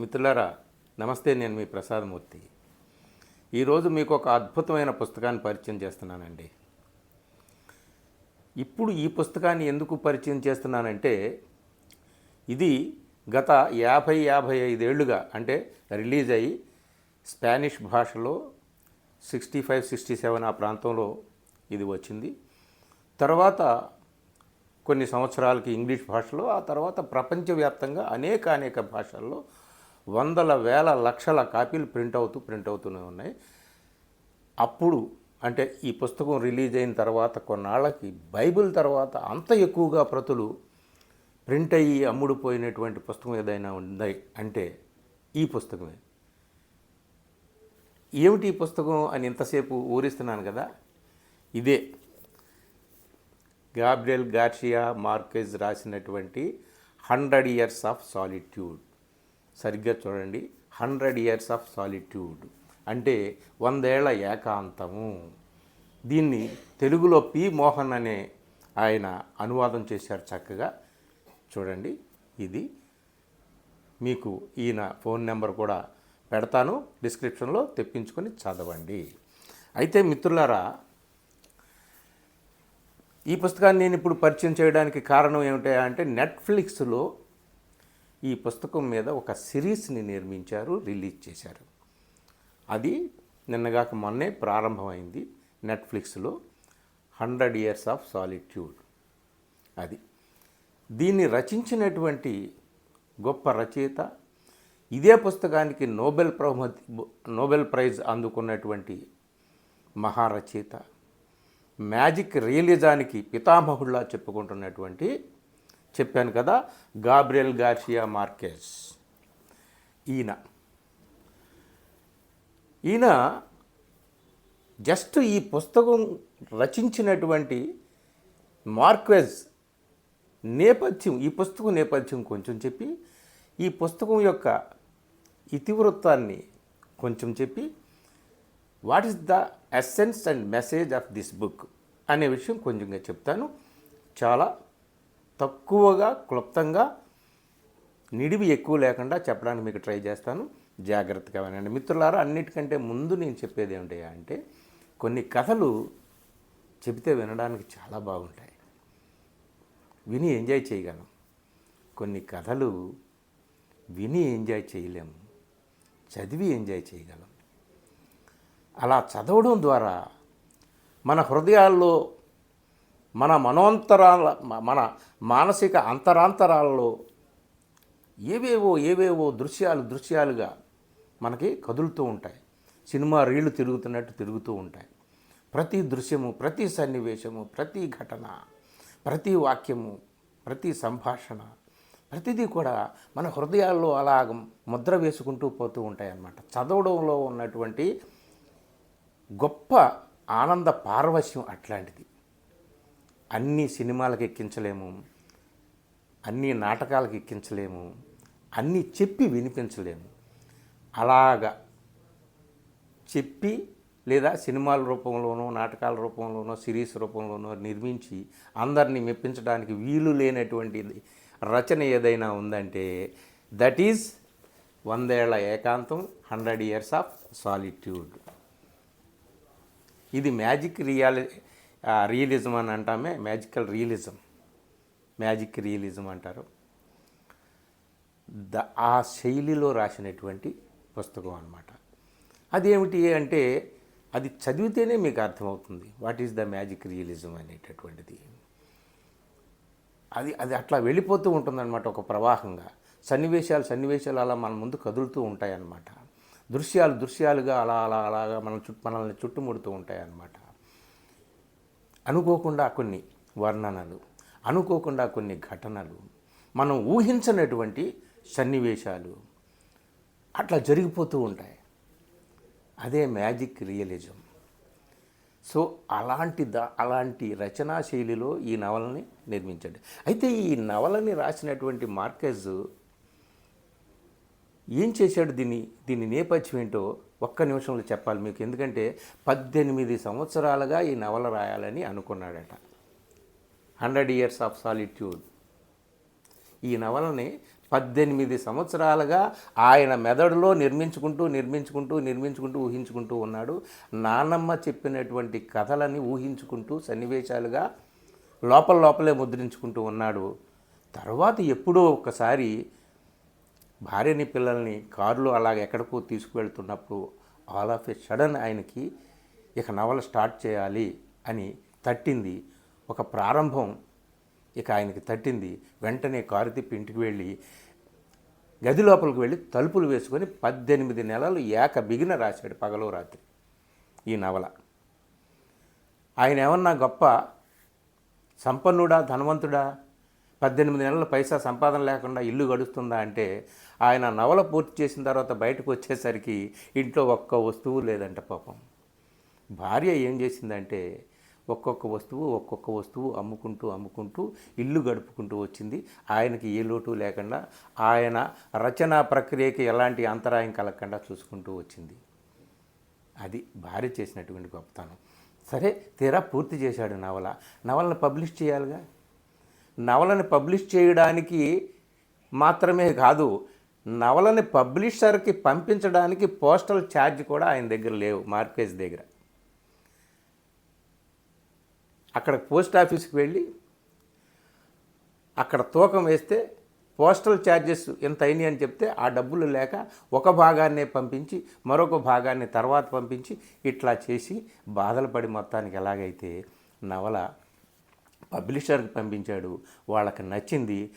మిత్రులారా నమస్తే నేను మీ ప్రసాదమూర్తి. ఈరోజు మీకు ఒక అద్భుతమైన పుస్తకాన్ని పరిచయం చేస్తున్నానండి. ఇప్పుడు ఈ పుస్తకాన్ని ఎందుకు పరిచయం చేస్తున్నానంటే ఇది గత యాభై యాభై ఐదేళ్ళుగా అంటే రిలీజ్ అయ్యి స్పానిష్ భాషలో సిక్స్టీ ఫైవ్ సిక్స్టీ సెవెన్ ఆ ప్రాంతంలో ఇది వచ్చింది. తర్వాత కొన్ని సంవత్సరాలకి ఇంగ్లీష్ భాషలో ఆ తర్వాత ప్రపంచవ్యాప్తంగా అనేక అనేక భాషల్లో వందల వేల లక్షల కాపీలు ప్రింట్ అవుతూ ప్రింట్ అవుతూనే ఉన్నాయి. అప్పుడు అంటే ఈ పుస్తకం రిలీజ్ అయిన తర్వాత కొన్నాళ్ళకి బైబిల్ తర్వాత అంత ఎక్కువగా ప్రతులు ప్రింట్ అయ్యి అమ్ముడుపోయినటువంటి పుస్తకం ఏదైనా ఉంది అంటే ఈ పుస్తకమే. ఏమిటి ఈ పుస్తకం అని ఇంతసేపు ఊరిస్తున్నాను కదా? ఇదే. గాబ్రియల్ గార్షియా మార్కెజ్ రాసినటువంటి హండ్రెడ్ ఇయర్స్ ఆఫ్ సాలిట్యూడ్. సరిగ్గా చూడండి. Hundred years of solitude. అంటే వందేళ్ళ ఏకాంతము. దీన్ని తెలుగులో పి మోహన్ అనే ఆయన అనువాదం చేశారు చక్కగా. చూడండి. ఇది మీకు ఈయన ఫోన్ నెంబర్ కూడా పెడతాను. డిస్క్రిప్షన్లో తెప్పించుకొని చదవండి. అయితే మిత్రులారా ఈ పుస్తకాన్ని నేను ఇప్పుడు పరిచయం చేయడానికి కారణం ఏమిటా అంటే నెట్ఫ్లిక్స్లో ఈ పుస్తకం మీద ఒక సిరీస్ని నిర్మించారు రిలీజ్ చేశారు. అది నిన్నగాక మొన్నే ప్రారంభమైంది నెట్ఫ్లిక్స్లో హండ్రెడ్ ఇయర్స్ ఆఫ్ సాలిట్యూడ్. అది. దీన్ని రచించినటువంటి గొప్ప రచయిత ఇదే పుస్తకానికి నోబెల్ బహుమతి నోబెల్ ప్రైజ్ అందుకున్నటువంటి మహారచయిత మ్యాజిక్ రియలిజానికి పితామహుల్లా చెప్పుకుంటున్నటువంటి చెప్పాను కదా గాబ్రియల్ గార్షియా మార్కెస్. ఈయన. ఈయన జస్ట్ ఈ పుస్తకం రచించినటువంటి మార్క్వెజ్ నేపథ్యం ఈ పుస్తకం నేపథ్యం కొంచెం చెప్పి ఈ పుస్తకం యొక్క ఇతివృత్తాన్ని కొంచెం చెప్పి what is the essence and message of this book అనే విషయం కొంచెంగా చెప్తాను. చాలా తక్కువగా క్లుప్తంగా నిడివి ఎక్కువ లేకుండా చెప్పడానికి మీకు ట్రై చేస్తాను. జాగ్రత్తగా వినండి. మిత్రులారా అన్నిటికంటే ముందు నేను చెప్పేది ఏమిటి అంటే కొన్ని కథలు చెబితే వినడానికి చాలా బాగుంటాయి. విని ఎంజాయ్ చేయగలం. కొన్ని కథలు విని ఎంజాయ్ చేయలేము. చదివి ఎంజాయ్ చేయగలం. అలా చదవడం ద్వారా మన హృదయాల్లో మన మనోంతరాల మన మానసిక అంతరాంతరాల్లో ఏవేవో ఏవేవో దృశ్యాలు దృశ్యాలుగా మనకి కదులుతూ ఉంటాయి. సినిమా రీళ్ళు తిరుగుతున్నట్టు తిరుగుతూ ఉంటాయి. ప్రతి దృశ్యము ప్రతి సన్నివేశము ప్రతి ఘటన ప్రతి వాక్యము ప్రతి సంభాషణ ప్రతిదీ కూడా మన హృదయాల్లో అలాగ ముద్ర వేసుకుంటూ పోతూ ఉంటాయి అన్నమాట చదవడంలో ఉన్నటువంటి గొప్ప ఆనంద పారవశ్యం అట్లాంటిది. అన్ని సినిమాలకు ఎక్కించలేము అన్ని నాటకాలకు ఎక్కించలేము అన్నీ చెప్పి వినిపించలేము. అలాగా చెప్పి లేదా సినిమాల రూపంలోనో నాటకాల రూపంలోనో సిరీస్ రూపంలోనో నిర్మించి అందరినీ మెప్పించడానికి వీలు లేనటువంటి రచన ఏదైనా ఉందంటే దట్ ఈజ్ వందేళ్ళ ఏకాంతం హండ్రెడ్ ఇయర్స్ ఆఫ్ సాలిట్యూడ్ ఇది మ్యాజిక్ రియాలి రియలిజం అని అంటామే మ్యాజికల్ రియలిజం. మ్యాజిక్ రియలిజం అంటారు. ద ఆ శైలిలో రాసినటువంటి పుస్తకం అనమాట అదేమిటి అంటే అది చదివితేనే మీకు అర్థమవుతుంది. What is the magic realism అనేటటువంటిది? అది అది అట్లా వెళ్ళిపోతూ ఉంటుందన్నమాట ఒక ప్రవాహంగా. సన్నివేశాలు సన్నివేశాలు అలా మన ముందు కదులుతూ ఉంటాయన్నమాట. దృశ్యాలు దృశ్యాలుగా అలా అలా అలాగా మన చుట్టూ మనల్ని చుట్టుముడుతూ ఉంటాయన్నమాట. అనుకోకుండా కొన్ని వర్ణనలు అనుకోకుండా కొన్ని ఘటనలు మనం ఊహించనటువంటి సన్నివేశాలు అట్లా జరిగిపోతూ ఉంటాయి. అదే మ్యాజిక్ రియలిజం. సో అలాంటి ద అలాంటి రచనా శైలిలో ఈ నవలని నిర్మించండి. అయితే ఈ నవలని రాసినటువంటి మార్కెజ్ ఏం చేశాడు దీన్ని దీని నేపథ్యం ఏంటో ఒక్క నిమిషంలో చెప్పాలి మీకు. ఎందుకంటే పద్దెనిమిది సంవత్సరాలుగా ఈ నవల రాయాలని అనుకున్నాడట. Hundred years of solitude. ఈ నవలని పద్దెనిమిది సంవత్సరాలుగా ఆయన మెదడులో నిర్మించుకుంటూ నిర్మించుకుంటూ నిర్మించుకుంటూ ఊహించుకుంటూ ఉన్నాడు. నానమ్మ చెప్పినటువంటి కథలని ఊహించుకుంటూ సన్నివేశాలుగా లోపల లోపలే ముద్రించుకుంటూ ఉన్నాడు. తర్వాత ఎప్పుడో ఒకసారి భార్యని పిల్లల్ని కారులో అలాగ ఎక్కడికో తీసుకువెళ్తున్నప్పుడు ఆల్ ఆఫ్ ఎ సడన్ ఆయనకి ఇక నవల స్టార్ట్ చేయాలి అని తట్టింది. ఒక ప్రారంభం ఇక ఆయనకి తట్టింది. వెంటనే కారు తిప్పి ఇంటికి వెళ్ళి గది లోపలికి వెళ్ళి తలుపులు వేసుకొని పద్దెనిమిది నెలలు ఏక బిగిన రాశాడు పగలో రాత్రి ఈ నవల. ఆయన ఏమన్నా గొప్ప సంపన్నుడా ధనవంతుడా? పద్దెనిమిది నెలల పైసా సంపాదన లేకుండా ఇల్లు గడుస్తుందా అంటే ఆయన నవల పూర్తి చేసిన తర్వాత బయటకు వచ్చేసరికి ఇంట్లో ఒక్క వస్తువు లేదంట పాపం. భార్య ఏం చేసిందంటే ఒక్కొక్క వస్తువు ఒక్కొక్క వస్తువు అమ్ముకుంటూ అమ్ముకుంటూ ఇల్లు గడుపుకుంటూ వచ్చింది. ఆయనకి ఏ లోటు లేకుండా ఆయన రచనా ప్రక్రియకి ఎలాంటి అంతరాయం కలగకుండా చూసుకుంటూ వచ్చింది. అది భార్య చేసినటువంటి గొప్పతనం. సరే తీరా పూర్తి చేశాడు నవల. నవలను పబ్లిష్ చేయాలిగా? నవలని పబ్లిష్ చేయడానికి మాత్రమే కాదు నవలని పబ్లిషర్కి పంపించడానికి పోస్టల్ ఛార్జ్ కూడా ఆయన దగ్గర లేవు మార్కేజ్ దగ్గర. అక్కడ పోస్ట్ ఆఫీస్కి వెళ్ళి అక్కడ తూకం వేస్తే పోస్టల్ ఛార్జెస్ ఎంత అయినాయి అని చెప్తే ఆ డబ్బులు లేక ఒక భాగాన్నే పంపించి మరొక భాగాన్ని తర్వాత పంపించి ఇట్లా చేసి బాధలు పడి మొత్తానికి ఎలాగైతే నవల పబ్లిషర్కి పంపించాడు. వాళ్ళకి నచ్చింది.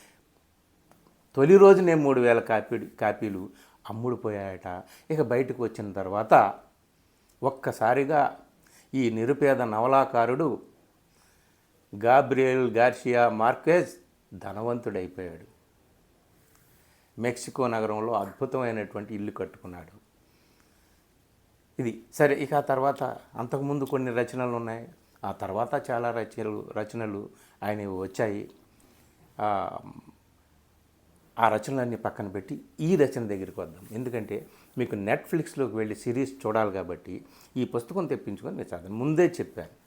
తొలి రోజునే మూడు వేల కాపీ కాపీలు అమ్ముడుపోయాయట. ఇక బయటకు వచ్చిన తర్వాత ఒక్కసారిగా ఈ నిరుపేద నవలాకారుడు గాబ్రియల్ గార్షియా మార్కెజ్ ధనవంతుడైపోయాడు. మెక్సికో నగరంలో అద్భుతమైనటువంటి ఇల్లు కట్టుకున్నాడు. ఇది సరే ఇక ఆ తర్వాత అంతకుముందు కొన్ని రచనలు ఉన్నాయి ఆ తర్వాత చాలా రచనలు రచనలు ఆయన వచ్చాయి. ఆ, ఆ రచనలన్నీ పక్కన పెట్టి ఈ రచన దగ్గరికి వద్దాం. ఎందుకంటే మీకు నెట్ఫ్లిక్స్లోకి వెళ్ళి సిరీస్ చూడాలి కాబట్టి ఈ పుస్తకం తెప్పించుకొని మీరు చదవండి. ముందే చెప్పాను.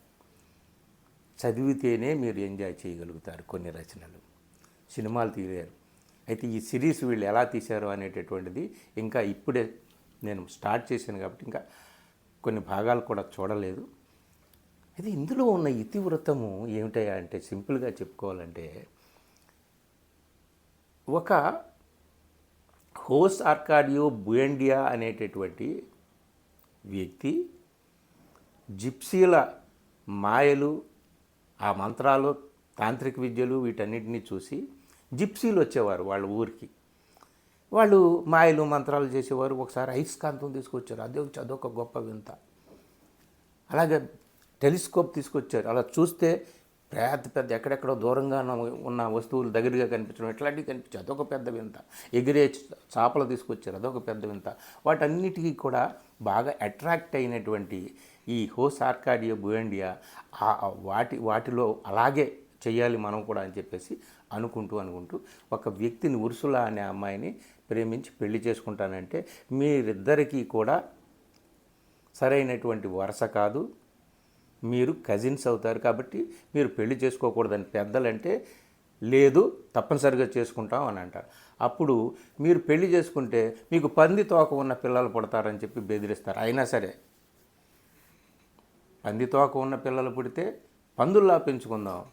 చదివితేనే మీరు ఎంజాయ్ చేయగలుగుతారు కొన్ని రచనలు. సినిమాలు తీయలేరు అయితే ఈ సిరీస్ వీళ్ళు ఎలా తీశారు అనేటటువంటిది ఇంకా ఇప్పుడే నేను స్టార్ట్ చేశాను కాబట్టి ఇంకా కొన్ని భాగాలు కూడా చూడలేదు. అయితే ఇందులో ఉన్న ఇతివృత్తము ఏమిటయా అంటే సింపుల్గా చెప్పుకోవాలంటే ఒక హోస్ ఆర్కాడియో బుయండియా అనేటటువంటి వ్యక్తి జిప్సీల మాయలు ఆ మంత్రాలు తాంత్రిక విద్యలు వీటన్నిటిని చూసి జిప్సీలు వచ్చేవారు వాళ్ళ ఊరికి. వాళ్ళు మాయలు మంత్రాలు చేసేవారు. ఒకసారి ఐస్కాంతం తీసుకొచ్చారు. అదే అదొక గొప్ప వింత. అలాగే టెలిస్కోప్ తీసుకొచ్చారు. అలా చూస్తే పెద్ద పెద్ద ఎక్కడెక్కడో దూరంగా ఉన్న- వస్తువులు దగ్గరగా కనిపించడం ఇట్లాంటివి కనిపించాయి అదొక పెద్ద వింత. ఎగిరే చాపలు చేపలు తీసుకొచ్చారు అదొక పెద్ద వింత. వాటన్నిటికీ కూడా బాగా అట్రాక్ట్ అయినటువంటి ఈ హోస్ ఆర్కాడియో బుయండియా వాటి వాటిలో అలాగే చేయాలి మనం కూడా అని చెప్పేసి అనుకుంటూ అనుకుంటూ ఒక వ్యక్తిని ఉరుసుల అనే అమ్మాయిని ప్రేమించి పెళ్ళి చేసుకుంటానంటే మీరిద్దరికీ కూడా సరైనటువంటి వరుస కాదు. మీరు కజిన్స్ అవుతారు కాబట్టి మీరు పెళ్ళి చేసుకోకూడదని పెద్దలంటే లేదు తప్పనిసరిగా చేసుకుంటాం అని అంటారు. అప్పుడు మీరు పెళ్ళి చేసుకుంటే మీకు పంది తోక ఉన్న పిల్లలు పుడతారని చెప్పి బెదిరిస్తారు. అయినా సరే పంది తోక ఉన్న పిల్లలు పుడితే పందుల్లా పెంచుకుందాం.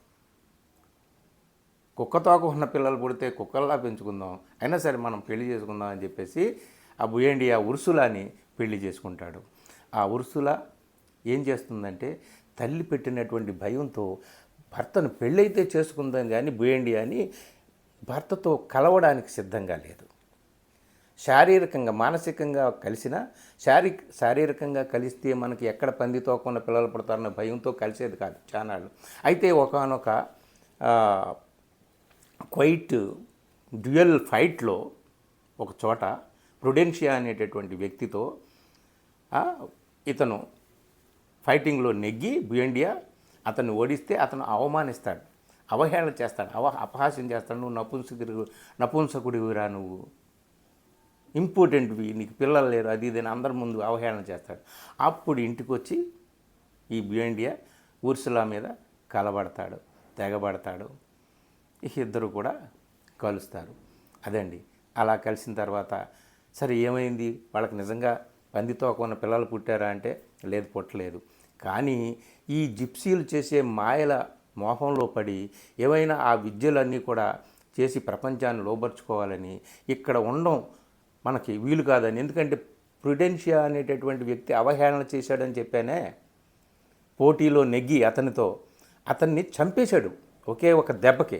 కుక్క తోక ఉన్న పిల్లలు పుడితే కుక్కల్లా పెంచుకుందాం. అయినా సరే మనం పెళ్ళి చేసుకుందాం అని చెప్పేసి ఆ బుయండి ఆ ఉర్సులాని పెళ్ళి చేసుకుంటాడు. ఆ ఉర్సుల ఏం చేస్తుందంటే తల్లి పెట్టినటువంటి భయంతో భర్తను పెళ్ళైతే చేసుకుందాం కానీ బుయండి అని భర్తతో కలవడానికి సిద్ధంగా లేదు. శారీరకంగా మానసికంగా కలిసిన శారీ శారీరకంగా కలిస్తే మనకి ఎక్కడ పంది తోకుండా పిల్లలు పడతారన్న భయంతో కలిసేది కాదు చానాళ్ళు. అయితే ఒకనొక క్వైట్ డ్యూయల్ ఫైట్లో ఒక చోట ప్రుడెన్షియా అనేటటువంటి వ్యక్తితో ఇతను ఫైటింగ్లో నెగ్గి బుయండియా అతన్ని ఓడిస్తే అతను అవమానిస్తాడు అవహేళన చేస్తాడు అవ అపహాస్యం చేస్తాడు. నువ్వు నపుంసకుడి నపుంసకుడివిరా నువ్వు. ఇంపార్టెంట్వి నీకు పిల్లలు లేరు అది ఇది అని అందరి ముందు అవహేళన చేస్తాడు. అప్పుడు ఇంటికి వచ్చి ఈ బియండియా ఊర్సులా మీద కలబడతాడు తెగబడతాడు. ఇద్దరు కూడా కలుస్తారు. అదండి. అలా కలిసిన తర్వాత సరే ఏమైంది? వాళ్ళకి నిజంగా పందితో ఉన్న పిల్లలు పుట్టారా? అంటే లేదు పుట్టలేదు. కానీ ఈ జిప్సీలు చేసే మాయల మోహంలో పడి ఏవైనా ఆ విద్యలన్నీ కూడా చేసి ప్రపంచాన్ని లోపరుచుకోవాలని ఇక్కడ ఉండడం మనకి వీలు కాదని. ఎందుకంటే ప్రుడెన్షియా అనేటటువంటి వ్యక్తి అవహేళన చేశాడని చెప్పానే. పోటీలో నెగ్గి అతనితో అతన్ని చంపేశాడు ఒకే ఒక దెబ్బకి.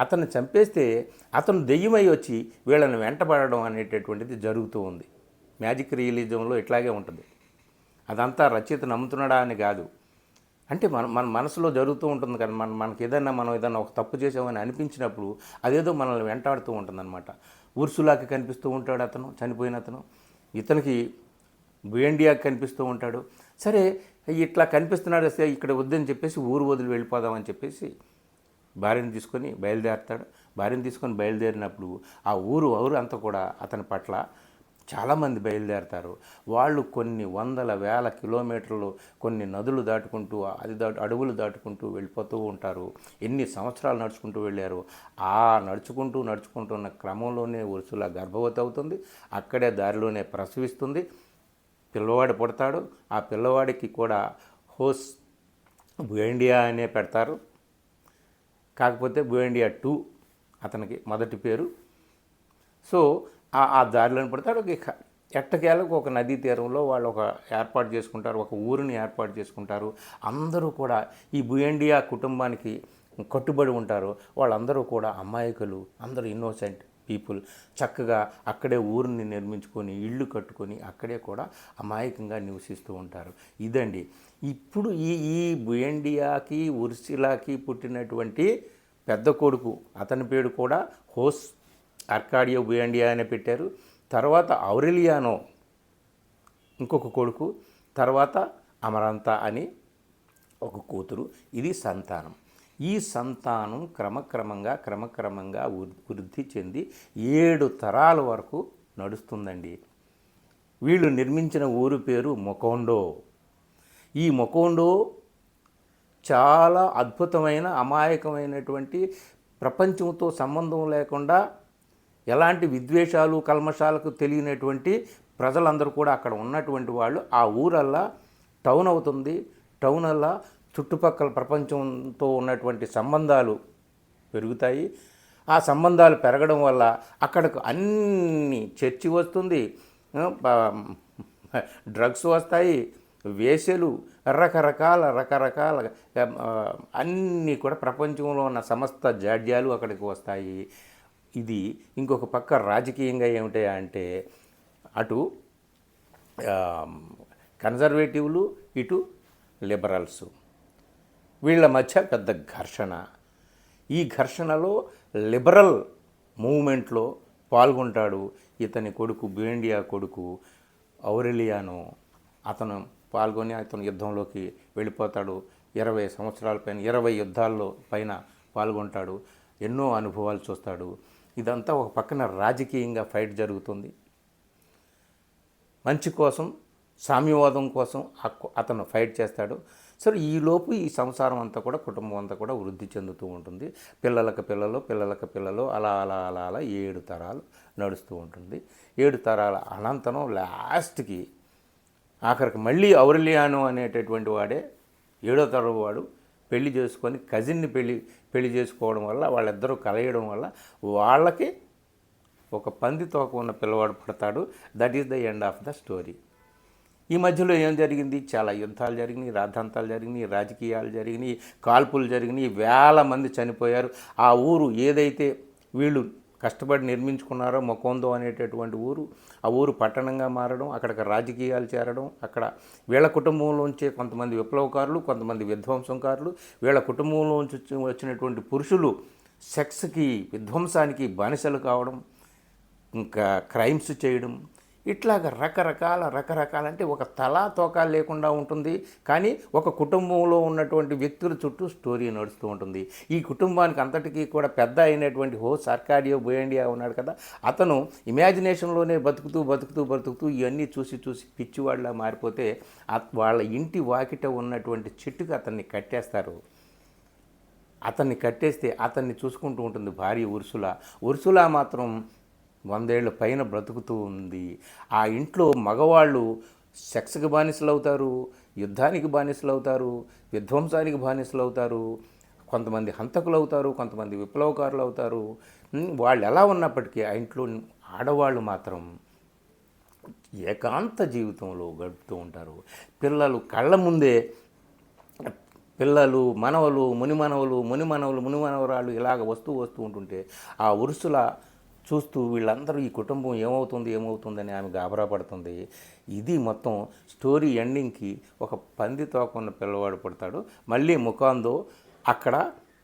అతన్ని చంపేస్తే అతను దెయ్యమై వచ్చి వీళ్ళని వెంటబడడం అనేటటువంటిది జరుగుతూ ఉంది. మ్యాజిక్ రియలిజంలో ఇట్లాగే ఉంటుంది. అదంతా రచయిత నమ్ముతున్నాడా అని కాదు. అంటే మన మన మనసులో జరుగుతూ ఉంటుంది కదా మన మనకి ఏదైనా మనం ఏదైనా ఒక తప్పు చేసామని అనిపించినప్పుడు అదేదో మనల్ని వెంటాడుతూ ఉంటుందన్నమాట. ఉర్సులాకి కనిపిస్తూ ఉంటాడు అతను చనిపోయిన అతను. ఇతనికి బిఎండియాకి కనిపిస్తూ ఉంటాడు. సరే ఇట్లా కనిపిస్తున్నాడు సరే ఇక్కడ వద్దని చెప్పేసి ఊరు వదిలి వెళ్ళిపోదామని చెప్పేసి భార్యను తీసుకొని బయలుదేరుతాడు. భార్యను తీసుకొని బయలుదేరినప్పుడు ఆ ఊరు ఊరు అంతా కూడా అతని పట్ల చాలామంది బయలుదేరతారు. వాళ్ళు కొన్ని వందల వేల కిలోమీటర్లు కొన్ని నదులు దాటుకుంటూ అది దాటు అడవులు దాటుకుంటూ వెళ్ళిపోతూ ఉంటారు. ఎన్ని సంవత్సరాలు నడుచుకుంటూ వెళ్ళారు? ఆ నడుచుకుంటూ నడుచుకుంటున్న క్రమంలోనే ఉరుసుల గర్భవతి అవుతుంది. అక్కడే దారిలోనే ప్రసవిస్తుంది. పిల్లవాడు పుడతాడు. ఆ పిల్లవాడికి కూడా హోస్ బుయండియా అనే పెడతారు. కాకపోతే ఇండియా టూ అతనికి మొదటి పేరు. సో ఆ ఆ దారిలో పడతాడు ఇక ఎట్టకేలకు ఒక నదీ తీరంలో వాళ్ళు ఒక ఏర్పాటు చేసుకుంటారు ఒక ఊరిని ఏర్పాటు చేసుకుంటారు. అందరూ కూడా ఈ బుయండియా కుటుంబానికి కట్టుబడి ఉంటారు. వాళ్ళందరూ కూడా అమాయకులు అందరూ ఇన్నోసెంట్ పీపుల్ చక్కగా అక్కడే ఊరిని నిర్మించుకొని ఇళ్ళు కట్టుకొని అక్కడే కూడా అమాయకంగా నివసిస్తూ ఉంటారు. ఇదండి. ఇప్పుడు ఈ ఈ బుయండియాకి ఉర్సిలాకి పుట్టినటువంటి పెద్ద కొడుకు అతని పేరు కూడా హోస్ అర్కాడియో బుయండియా అని పెట్టారు. తర్వాత ఔరెలియానో ఇంకొక కొడుకు తర్వాత అమరంత అని ఒక కూతురు. ఇది సంతానం. ఈ సంతానం క్రమక్రమంగా క్రమక్రమంగా వృద్ధి చెంది ఏడు తరాల వరకు నడుస్తుందండి. వీళ్ళు నిర్మించిన ఊరు పేరు మొకోండో. ఈ మొకోండో చాలా అద్భుతమైన అమాయకమైనటువంటి ప్రపంచంతో సంబంధం లేకుండా ఎలాంటి విద్వేషాలు కల్మషాలకు తెలియనటువంటి ప్రజలందరూ కూడా అక్కడ ఉన్నటువంటి వాళ్ళు ఆ ఊరల్లా టౌన్ అవుతుంది. టౌన్ అల్లా చుట్టుపక్కల ప్రపంచంతో ఉన్నటువంటి సంబంధాలు పెరుగుతాయి. ఆ సంబంధాలు పెరగడం వల్ల అక్కడకు అన్ని చర్చి వస్తుంది. డ్రగ్స్ వస్తాయి వేసెలు రకరకాల రకరకాల అన్నీ కూడా ప్రపంచంలో ఉన్న సమస్త జాడ్యాలు అక్కడికి వస్తాయి. ఇది ఇంకొక పక్క రాజకీయంగా ఏమిటి అంటే అటు కన్జర్వేటివ్లు ఇటు లిబరల్స్. వీళ్ళ మధ్య పెద్ద ఘర్షణ. ఈ ఘర్షణలో లిబరల్ మూవ్మెంట్లో పాల్గొంటాడు ఇతని కొడుకు బేండియా కొడుకు ఔరెలియాను. అతను పాల్గొని అతను యుద్ధంలోకి వెళ్ళిపోతాడు. ఇరవై సంవత్సరాల పైన ఇరవై యుద్ధాల్లో పైన పాల్గొంటాడు. ఎన్నో అనుభవాలు చూస్తాడు. ఇదంతా ఒక పక్కన రాజకీయంగా ఫైట్ జరుగుతుంది. మంచి కోసం సామ్యవాదం కోసం అతను ఫైట్ చేస్తాడు. సరే ఈలోపు ఈ సంసారం అంతా కూడా కుటుంబం అంతా కూడా వృద్ధి చెందుతూ ఉంటుంది. పిల్లలకు పిల్లలు పిల్లలకు పిల్లలు అలా అలా అలా అలా ఏడు తరాలు నడుస్తూ ఉంటుంది. ఏడు తరాల అనంతరం లాస్ట్కి ఆఖరికి మళ్ళీ ఔరలియాను అనేటటువంటి వాడే ఏడో తరం వాడు పెళ్ళి చేసుకొని కజిన్ని పెళ్ళి పెళ్ళి చేసుకోవడం వల్ల వాళ్ళిద్దరూ కలయడం వల్ల వాళ్ళకి ఒక పంది తోక ఉన్న పిల్లవాడు పడతాడు. That is the end of the story ఈ మధ్యలో ఏం జరిగింది? చాలా యుద్ధాలు జరిగినాయి రాద్ధాంతాలు జరిగినాయి రాజకీయాలు జరిగినాయి కాల్పులు జరిగినాయి వేల మంది చనిపోయారు. ఆ ఊరు ఏదైతే వీళ్ళు కష్టపడి నిర్మించుకున్నారో మొకోందో అనేటటువంటి ఊరు ఆ ఊరు పట్టణంగా మారడం అక్కడికి రాజకీయాలు చేరడం అక్కడ వీళ్ళ కుటుంబంలోంచే కొంతమంది విప్లవకారులు కొంతమంది విధ్వంసంకారులు వీళ్ళ కుటుంబంలోంచి వచ్చి- వచ్చినటువంటి పురుషులు సెక్స్కి విధ్వంసానికి బానిసలు కావడం ఇంకా క్రైమ్స్ చేయడం ఇట్లాగ రకరకాల రకరకాల అంటే ఒక తలా తోక లేకుండా ఉంటుంది. కానీ ఒక కుటుంబంలో ఉన్నటువంటి వ్యక్తుల చుట్టూ స్టోరీ నడుస్తూ ఉంటుంది. ఈ కుటుంబానికి అంతటికీ కూడా పెద్ద అయినటువంటి హో సర్కాడియో బోయండియా ఉన్నాడు కదా. అతను ఇమాజినేషన్లోనే బతుకుతూ బతుకుతూ బతుకుతూ ఇవన్నీ చూసి చూసి పిచ్చివాళ్ళ మారిపోతే వాళ్ళ ఇంటి వాకిట ఉన్నటువంటి చెట్టుకు అతన్ని కట్టేస్తారు. అతన్ని కట్టేస్తే అతన్ని చూసుకుంటూ ఉంటుంది భార్య ఉర్సుల. ఉర్సుల మాత్రం వందేళ్ళ పైన బ్రతుకుతూ ఉంది. ఆ ఇంట్లో మగవాళ్ళు సెక్స్కి బానిసలు అవుతారు యుద్ధానికి బానిసలు అవుతారు విధ్వంసానికి బానిసలు అవుతారు కొంతమంది హంతకులు అవుతారు కొంతమంది విప్లవకారులు అవుతారు వాళ్ళు ఎలా ఉన్నప్పటికీ ఆ ఇంట్లో ఆడవాళ్ళు మాత్రం ఏకాంత జీవితంలో గడుపుతూ ఉంటారు. పిల్లలు కళ్ళ ముందే పిల్లలు మనవలు మునిమనవలు మునిమనవలు మునిమనవరాళ్ళు ఇలాగ వస్తూ వస్తూ ఉంటుంటే ఆ ఉరుసుల చూస్తూ వీళ్ళందరూ ఈ కుటుంబం ఏమవుతుంది ఏమవుతుందని ఆమె గాబరా పడుతుంది. ఇది మొత్తం స్టోరీ ఎండింగ్కి ఒక పంది తోకున్న పిల్లవాడు పుడతాడు. మళ్ళీ ముఖాందో అక్కడ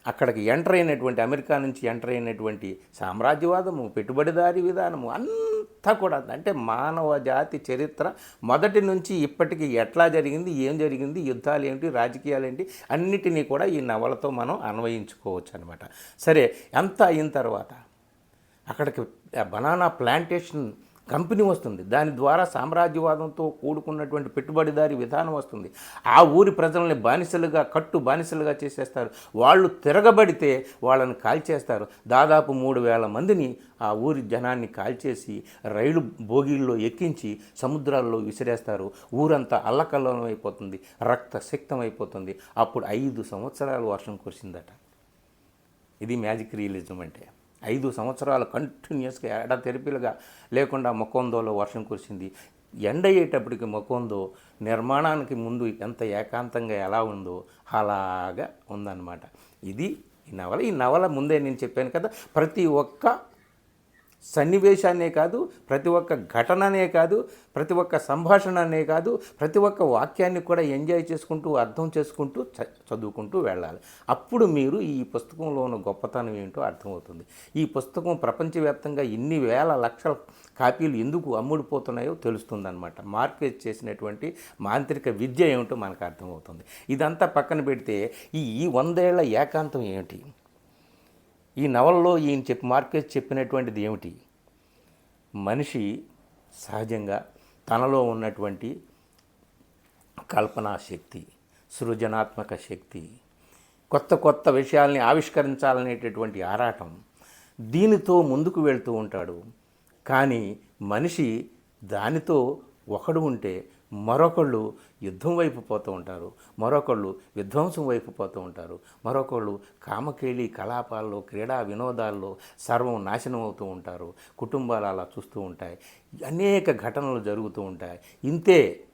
అక్కడికి ఎంటర్ అయినటువంటి అమెరికా నుంచి ఎంటర్ అయినటువంటి సామ్రాజ్యవాదము పెట్టుబడిదారీ విధానము అంతా కూడా అంటే మానవ జాతి చరిత్ర మొదటి నుంచి ఇప్పటికి ఎట్లా జరిగింది ఏం జరిగింది యుద్ధాలు ఏంటి రాజకీయాలు ఏంటి అన్నిటినీ కూడా ఈ నవలతో మనం అన్వయించుకోవచ్చు అనమాట సరే ఎంత అయిన తర్వాత అక్కడికి బనానా ప్లాంటేషన్ కంపెనీ వస్తుంది. దాని ద్వారా సామ్రాజ్యవాదంతో కూడుకున్నటువంటి పెట్టుబడిదారి విధానం వస్తుంది. ఆ ఊరి ప్రజల్ని బానిసలుగా కట్టు బానిసలుగా చేసేస్తారు. వాళ్ళు తిరగబడితే వాళ్ళని కాల్చేస్తారు. దాదాపు మూడు వేల మందిని ఆ ఊరి జనాన్ని కాల్చేసి రైలు బోగీల్లో ఎక్కించి సముద్రాల్లో విసిరేస్తారు. ఊరంతా అల్లకల్లోలం అయిపోతుంది రక్త శక్తం అయిపోతుంది అప్పుడు ఐదు సంవత్సరాలు వర్షం కురిసిందట. ఇది మ్యాజిక్ రియలిజం అంటే. ఐదు సంవత్సరాలు కంటిన్యూస్గా ఎడ తెరిపిలుగా లేకుండా మొక్కొందోలో వర్షం కురిసింది. ఎండ అయ్యేటప్పటికి మొక్కొందో నిర్మాణానికి ముందు ఎంత ఏకాంతంగా ఎలా ఉందో అలాగా ఉందన్నమాట. ఇది ఈ నవల ఈ నవల ముందే నేను చెప్పాను కదా ప్రతి ఒక్క సన్నివేశాన్నే కాదు ప్రతి ఒక్క ఘటననే కాదు ప్రతి ఒక్క సంభాషణనే కాదు ప్రతి ఒక్క వాక్యాన్ని కూడా ఎంజాయ్ చేసుకుంటూ అర్థం చేసుకుంటూ చ- చదువుకుంటూ వెళ్ళాలి. అప్పుడు మీరు ఈ పుస్తకంలో ఉన్న గొప్పతనం ఏంటో అర్థమవుతుంది. ఈ పుస్తకం ప్రపంచవ్యాప్తంగా ఇన్ని వేల లక్షల కాపీలు ఎందుకు అమ్ముడుపోతున్నాయో తెలుస్తుందన్నమాట. మార్కెట్ చేసినటువంటి మాంత్రిక విద్య ఏమిటో మనకు అర్థమవుతుంది. ఇదంతా పక్కన పెడితే ఈ ఈ వందేళ్ళ ఏకాంతం ఏమిటి? ఈ నవలలో ఈయన చెప్పి మార్కెట్ చెప్పినటువంటిది ఏమిటి? మనిషి సహజంగా తనలో ఉన్నటువంటి కల్పనా శక్తి సృజనాత్మక శక్తి కొత్త కొత్త విషయాల్ని ఆవిష్కరించాలనేటటువంటి ఆరాటం దీనితో ముందుకు వెళ్తూ ఉంటాడు. కానీ మనిషి దానితో ఒకడు ఉంటే మరొకళ్ళు యుద్ధం వైపు పోతూ ఉంటారు. మరొకళ్ళు విధ్వంసం వైపు పోతూ ఉంటారు. మరొకళ్ళు కామకేళి కలాపాల్లో క్రీడా వినోదాల్లో సర్వం నాశనం అవుతూ ఉంటారు. కుటుంబాలు అలా చూస్తూ ఉంటాయి. అనేక ఘటనలు జరుగుతూ ఉంటాయి. ఇంతే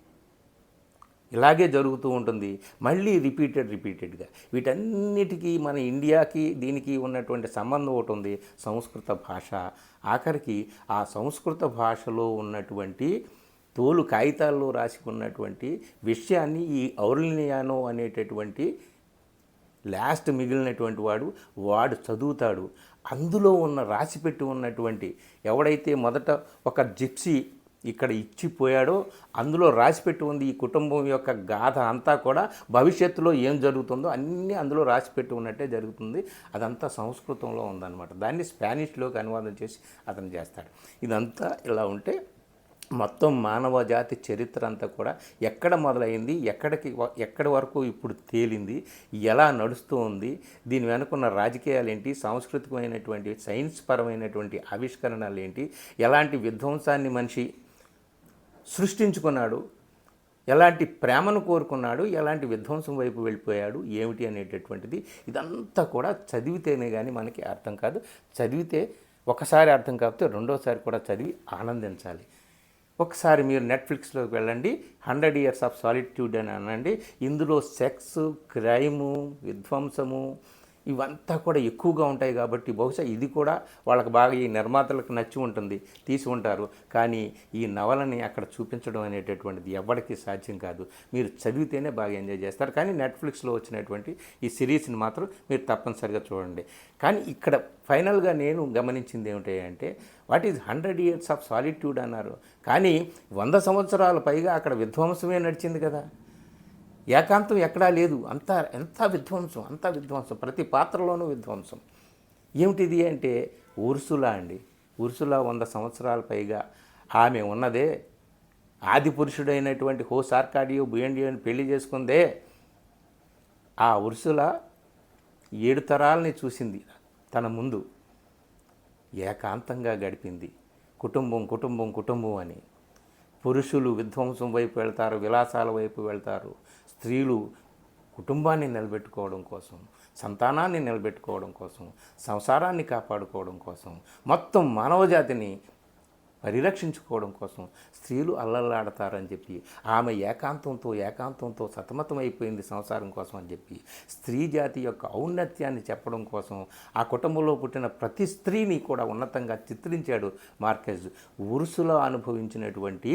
ఇలాగే జరుగుతూ ఉంటుంది. మళ్ళీ రిపీటెడ్ రిపీటెడ్గా. వీటన్నిటికీ మన ఇండియాకి దీనికి ఉన్నటువంటి సంబంధం ఒకటి ఉంది. సంస్కృత భాష. ఆఖరికి ఆ సంస్కృత భాషలో ఉన్నటువంటి తోలు కాగితాల్లో రాసుకున్నటువంటి విషయాన్ని ఈ ఔర్లినియానో అనేటటువంటి లాస్ట్ మిగిలినటువంటి వాడు వాడు చదువుతాడు. అందులో ఉన్న రాసిపెట్టి ఉన్నటువంటి ఎవడైతే మొదట ఒక జిప్సీ ఇక్కడ ఇచ్చిపోయాడో అందులో రాసిపెట్టి ఉంది ఈ కుటుంబం యొక్క గాథ అంతా కూడా భవిష్యత్తులో ఏం జరుగుతుందో అన్నీ అందులో రాసిపెట్టి ఉన్నట్టే జరుగుతుంది. అదంతా సంస్కృతంలో ఉందన్నమాట. దాన్ని స్పానిష్లోకి అనువాదం చేసి అతను చేస్తాడు. ఇదంతా ఇలా ఉంటే మొత్తం మానవ జాతి చరిత్ర అంతా కూడా ఎక్కడ మొదలైంది ఎక్కడికి ఎక్కడి వరకు ఇప్పుడు తేలింది ఎలా నడుస్తూ ఉంది దీని వెనుకున్న రాజకీయాలు ఏంటి సాంస్కృతికమైనటువంటి సైన్స్ పరమైనటువంటి ఆవిష్కరణలు ఏంటి ఎలాంటి విధ్వంసాన్ని మనిషి సృష్టించుకున్నాడు ఎలాంటి ప్రేమను కోరుకున్నాడు ఎలాంటి విధ్వంసం వైపు వెళ్ళిపోయాడు ఏమిటి అనేటటువంటిది ఇదంతా కూడా చదివితేనే కానీ మనకి అర్థం కాదు. చదివితే ఒకసారి అర్థం కాకపోతే రెండోసారి కూడా చదివి ఆనందించాలి. ఒకసారి మీరు నెట్ఫ్లిక్స్లోకి వెళ్ళండి. హండ్రెడ్ ఇయర్స్ ఆఫ్ సాలిట్యూడ్ అని అనండి. ఇందులో సెక్స్ క్రైము విధ్వంసము ఇవంతా కూడా ఎక్కువగా ఉంటాయి కాబట్టి బహుశా ఇది కూడా వాళ్ళకి బాగా ఈ నిర్మాతలకు నచ్చి ఉంటుంది తీసి ఉంటారు. కానీ ఈ నవలని అక్కడ చూపించడం అనేటటువంటిది ఎవరికి సాధ్యం కాదు. మీరు చదివితేనే బాగా ఎంజాయ్ చేస్తారు. కానీ నెట్ఫ్లిక్స్లో వచ్చినటువంటి ఈ సిరీస్ని మాత్రం మీరు తప్పనిసరిగా చూడండి. కానీ ఇక్కడ ఫైనల్గా నేను గమనించింది ఏమిటంటే what is hundred years of solitude అన్నారు. కానీ వంద సంవత్సరాల పైగా అక్కడ విధ్వంసమే నడిచింది కదా. ఏకాంతం ఎక్కడా లేదు. అంతా ఎంత విధ్వంసం అంతా విధ్వంసం. ప్రతి పాత్రలోనూ విధ్వంసం. ఏమిటిది అంటే ఉర్సులా అండి. ఉర్సులా వంద సంవత్సరాల పైగా ఆమె ఉన్నదే. ఆది పురుషుడైనటువంటి హో సార్కాడియో బుయండియోని పెళ్ళి చేసుకుందే. ఆ ఉర్సుల ఏడు తరాలని చూసింది. తన ముందు ఏకాంతంగా గడిపింది. కుటుంబం కుటుంబం కుటుంబం అని. పురుషులు విధ్వంసం వైపు వెళ్తారు విలాసాల వైపు వెళ్తారు. స్త్రీలు కుటుంబాన్ని నిలబెట్టుకోవడం కోసం సంతానాన్ని నిలబెట్టుకోవడం కోసం సంసారాన్ని కాపాడుకోవడం కోసం మొత్తం మానవజాతిని పరిరక్షించుకోవడం కోసం స్త్రీలు అల్లల్లాడతారని చెప్పి ఆమె ఏకాంతంతో ఏకాంతంతో సతమతమైపోయింది సంసారం కోసం అని చెప్పి స్త్రీ జాతి యొక్క ఔన్నత్యాన్ని చెప్పడం కోసం ఆ కుటుంబంలో పుట్టిన ప్రతి స్త్రీని కూడా ఉన్నతంగా చిత్రించాడు మార్కెజ్. ఉరుసులో అనుభవించినటువంటి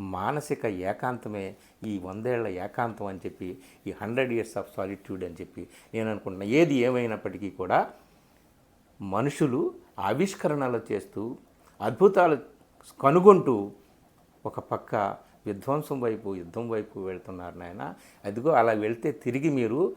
మానసిక ఏకాంతమే ఈ వందేళ్ళ ఏకాంతం అని చెప్పి ఈ హండ్రెడ్ ఇయర్స్ ఆఫ్ సాలిట్యూడ్ అని చెప్పి నేను అనుకుంటున్నా. ఏది ఏమైనప్పటికీ కూడా మనుషులు ఆవిష్కరణలు చేస్తూ అద్భుతాలు కనుగొంటూ ఒక పక్క విధ్వంసం వైపు యుద్ధం వైపు వెళ్తున్నారు నాయన. అదిగో అలా వెళ్తే తిరిగి మీరు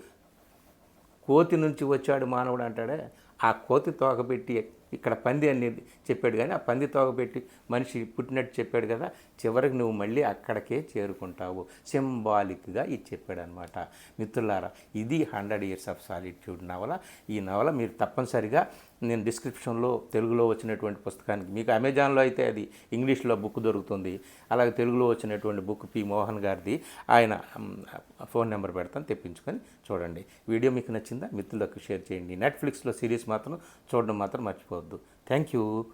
కోతి నుంచి వచ్చాడు మానవుడు అంటాడే. ఆ కోతి తోకబెట్టి ఇక్కడ పంది అని చెప్పాడు కానీ ఆ పంది తోగబెట్టి మనిషి పుట్టినట్టు చెప్పాడు కదా చివరికి నువ్వు మళ్ళీ అక్కడికే చేరుకుంటావు. సింబాలిక్గా ఇది చెప్పాడు అనమాట మిత్రులారా ఇది హండ్రెడ్ ఇయర్స్ ఆఫ్ సాలిట్యూడ్ నవల. ఈ నవల మీరు తప్పనిసరిగా నేను డిస్క్రిప్షన్లో తెలుగులో వచ్చినటువంటి పుస్తకానికి మీకు అమెజాన్లో అయితే అది ఇంగ్లీష్లో బుక్ దొరుకుతుంది. అలాగే తెలుగులో వచ్చినటువంటి బుక్ పి మోహన్ గారిది. ఆయన ఫోన్ నెంబర్ పెడతాను తెప్పించుకొని చూడండి. వీడియో మీకు నచ్చిందా? మిత్రులకు షేర్ చేయండి. నెట్ఫ్లిక్స్లో సిరీస్ మాత్రం చూడడం మాత్రం మర్చిపోవద్దు. Thank you.